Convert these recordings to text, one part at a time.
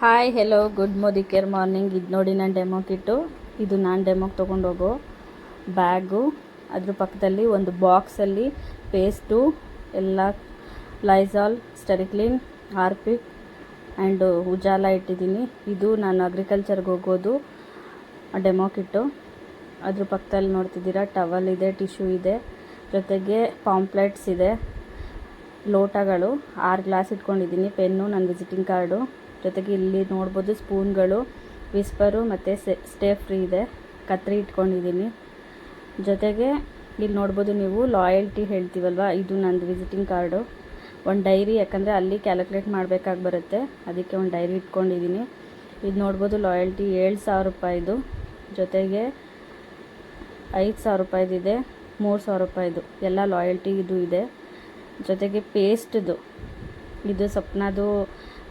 Hi hello good Modi care morning ಇದು ನೋಡಿ ನಾನು ಡೆಮೋ ಕಿಟ್ಟು. ಇದು ನಾನು ಡೆಮೋಗೆ ತೊಗೊಂಡೋಗೋ ಬ್ಯಾಗು. ಅದ್ರ ಪಕ್ಕದಲ್ಲಿ ಒಂದು ಬಾಕ್ಸಲ್ಲಿ ಪೇಸ್ಟು ಎಲ್ಲ Lysol Stericlin Harpic and Ujala ಇಟ್ಟಿದ್ದೀನಿ. ಇದು ನಾನು ಅಗ್ರಿಕಲ್ಚರ್ಗೆ ಹೋಗೋದು ಡೆಮೋ ಕಿಟ್ಟು. ಅದ್ರ ಪಕ್ಕದಲ್ಲಿ ನೋಡ್ತಿದ್ದೀರಾ ಟವಲ್ ಇದೆ ಟಿಶ್ಯೂ ಇದೆ. ಜೊತೆಗೆ ಪಾಂಪ್ಲೆಟ್ಸ್ ಇದೆ, ಲೋಟಗಳು. ಆರು ಗ್ಲಾಸ್ ಇಟ್ಕೊಂಡಿದ್ದೀನಿ, ಪೆನ್ನು, ನನ್ನ ವಿಸಿಟಿಂಗ್ ಕಾರ್ಡು ಜೊತೆಗೆ ಇಲ್ಲಿ ನೋಡ್ಬೋದು ಸ್ಪೂನ್ಗಳು, ವಿಸ್ಪರು ಮತ್ತು ಸ್ಟೇ ಫ್ರೀ ಇದೆ. ಕತ್ರಿ ಇಟ್ಕೊಂಡಿದ್ದೀನಿ. ಜೊತೆಗೆ ಇಲ್ಲಿ ನೋಡ್ಬೋದು ನೀವು ಲಾಯಲ್ಟಿ ಹೇಳ್ತೀವಲ್ವ? ಇದು ನಂದು ವಿಸಿಟಿಂಗ್ ಕಾರ್ಡು. ಒಂದು ಡೈರಿ, ಯಾಕಂದರೆ ಅಲ್ಲಿ ಕ್ಯಾಲ್ಕುಲೇಟ್ ಮಾಡಬೇಕಾಗಿ ಬರುತ್ತೆ. ಅದಕ್ಕೆ ಒಂದು ಡೈರಿ ಇಟ್ಕೊಂಡಿದ್ದೀನಿ. ಇದು ನೋಡ್ಬೋದು ಲಾಯಲ್ಟಿ ಏಳು ಸಾವಿರ ರೂಪಾಯಿದು ಜೊತೆಗೆ ಐದು ಸಾವಿರ ರೂಪಾಯಿದಿದೆ ಮೂರು ಸಾವಿರ ರೂಪಾಯಿದು ಎಲ್ಲ ಲಾಯಲ್ಟಿ ಇದು ಇದೆ. ಜೊತೆಗೆ ಪೇಸ್ಟ್ದು ಇದು ಸ್ವಪ್ನದು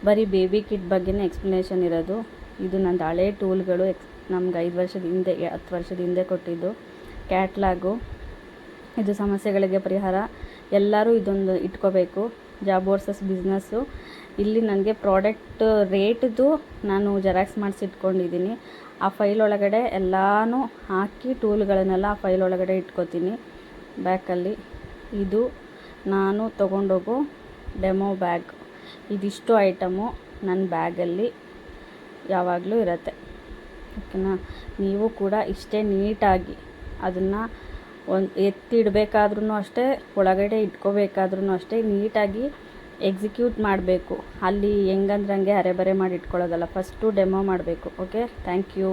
ಬರೀ ಬೇಬಿ ಕಿಟ್ ಬಗ್ಗೆನೇ ಎಕ್ಸ್ಪ್ಲನೇಷನ್ ಇರೋದು. ಇದು ನಂದು ಹಳೆ ಟೂಲ್ಗಳು ಎಕ್ಸ್ ನಮ್ಗೆ ಐದು ವರ್ಷದ ಹಿಂದೆ, ಹತ್ತು ವರ್ಷದ ಹಿಂದೆ ಕೊಟ್ಟಿದ್ದು ಕ್ಯಾಟ್ಲಾಗು ಇದು ಸಮಸ್ಯೆಗಳಿಗೆ ಪರಿಹಾರ. ಎಲ್ಲರೂ ಇದೊಂದು ಇಟ್ಕೋಬೇಕು. ಜಾಬ್ ವರ್ಸಸ್ ಬಿಸ್ನೆಸ್ಸು ಇಲ್ಲಿ ನನಗೆ ಪ್ರಾಡಕ್ಟ್ ರೇಟ್ದು ನಾನು ಜೆರಾಕ್ಸ್ ಮಾಡಿಸಿ ಇಟ್ಕೊಂಡಿದ್ದೀನಿ. ಆ ಫೈಲ್ ಒಳಗಡೆ ಎಲ್ಲನೂ ಹಾಕಿ ಟೂಲ್ಗಳನ್ನೆಲ್ಲ ಆ ಫೈಲ್ ಒಳಗಡೆ ಇಟ್ಕೋತೀನಿ. ಬ್ಯಾಕಲ್ಲಿ ಇದು ನಾನು ತೊಗೊಂಡೋಗೋ ಡೆಮೋ ಬ್ಯಾಗ್ ಇದಿಷ್ಟು ಐಟಮು ನನ್ನ ಬ್ಯಾಗಲ್ಲಿ ಯಾವಾಗಲೂ ಇರುತ್ತೆ. ಓಕೆನಾ? ನೀವು ಕೂಡ ಇಷ್ಟೇ ನೀಟಾಗಿ ಅದನ್ನು ಒಂದು ಎತ್ತಿಡಬೇಕಾದ್ರೂ ಅಷ್ಟೇ, ಒಳಗಡೆ ಇಟ್ಕೋಬೇಕಾದ್ರೂ ಅಷ್ಟೇ ನೀಟಾಗಿ ಎಕ್ಸಿಕ್ಯೂಟ್ ಮಾಡಬೇಕು. ಅಲ್ಲಿ ಹೆಂಗಂದ್ರೆ ಹಂಗೆ ಅರೆಬರೆ ಮಾಡಿ ಇಟ್ಕೊಳ್ಳೋದಲ್ಲ ಫಸ್ಟು ಡೆಮೋ ಮಾಡಬೇಕು. Okay thank you